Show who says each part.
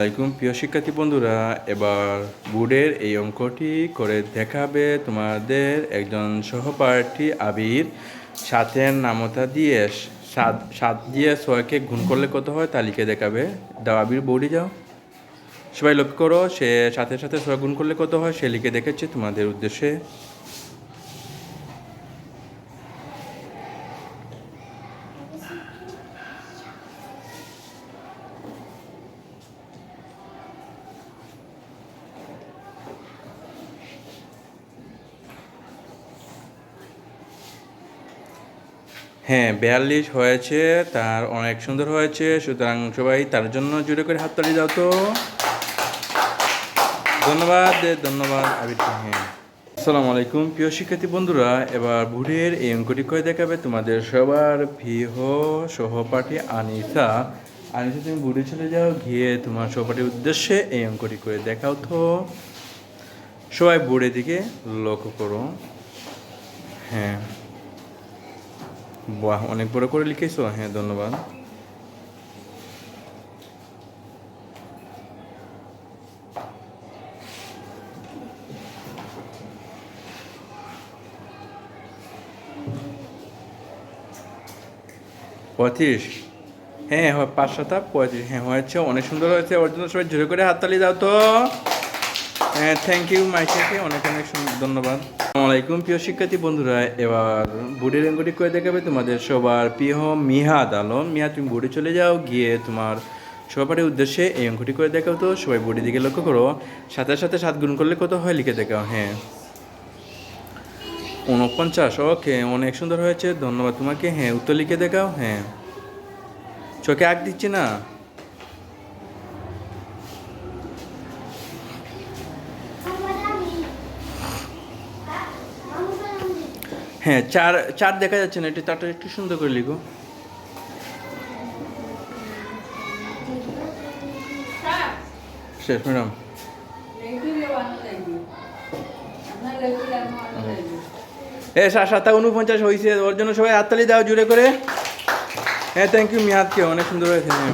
Speaker 1: আসসালামাইকুম প্রিয় শিক্ষার্থী বন্ধুরা, এবার বোর্ডের এই অঙ্কটি করে দেখাবে তোমাদের একজন সহপাঠী আবির। সাতের নামতা দিয়ে সাত সাত দিয়ে ছয়কে গুণ করলে কত হয় তা লিখে দেখাবে। দাও আবির, বোর্ডে যাও। সবাই লক্ষ্য করো, সে সাথে সাথে ছয় গুণ করলে কত হয় সে লিখে দেখেছে তোমাদের উদ্দেশ্যে। হ্যাঁ বিয়াল্লিশ হয়েছে, তার অনেক সুন্দর হয়েছে, সুতরাং সবাই তার জন্য জুড়ে করে হাত হাততালি দাও তো। ধন্যবাদ ধন্যবাদ আবিরকে হ্যাঁ। আসসালামু আলাইকুম, প্রিয় শিক্ষার্থী বন্ধুরা, এবার ভুড়ের এই অঙ্কটি করে দেখাবে তোমাদের সবার ভিহ সহপাঠী আনিসা। আনিসা, তুমি বুড়ি চলে যাও, গিয়ে তোমার সহপাঠীর উদ্দেশ্যে এই অঙ্কটি করে দেখাও তো। সবাই বুড়ের দিকে লক্ষ্য করো। হ্যাঁ। বাহ, অনেক বড় করে লিখেছো? হ্যাঁ ধন্যবাদ। পঁয়ত্রিশ। হ্যাঁ হয় পাঁচ সাতা পঁয়ত্রিশ। হ্যাঁ হয়েছে, অনেক সুন্দর হয়েছে। ওর জন্য সবাই জোরে করে হাততালি দাও তো। থ্যাংক ইউ মাইকে অনেক অনেক ধন্যবাদ। আলাইকুম, প্রিয় শিক্ষার্থী বন্ধুরা। এবার বুড়ির অঙ্কটি করে দেখাবে তোমাদের সবার প্রিয় মিহাদ আলম। মিহা তুমি বুড়ি চলে যাও, গিয়ে তোমার সবারই উদ্দেশ্যে এই অঙ্কটি করে দেখাও তো। সবাই বুড়ির দিকে লক্ষ্য করো। সাথে সাথে সাত গুণ করলে কত হয়? লিখে দেখাও হ্যাঁ। উনপঞ্চাশ, ওকে, অনেক সুন্দর হয়েছে। ধন্যবাদ তোমাকে হ্যাঁ উত্তর লিখে দেখাও হ্যাঁ। চোখে আঁক দিচ্ছি না? হ্যাঁ চার চার দেখা যাচ্ছে না এটা চারটা একটু সুন্দর করে লিখো। শেষ, ম্যাডাম। এ সাত সাতটা উনপঞ্চাশ হয়েছে ওর জন্য সবাই হাততালি দাও জুড়ে করে। হ্যাঁ থ্যাংক ইউ মিয়াদকে, অনেক সুন্দর হয়েছে। হ্যাঁ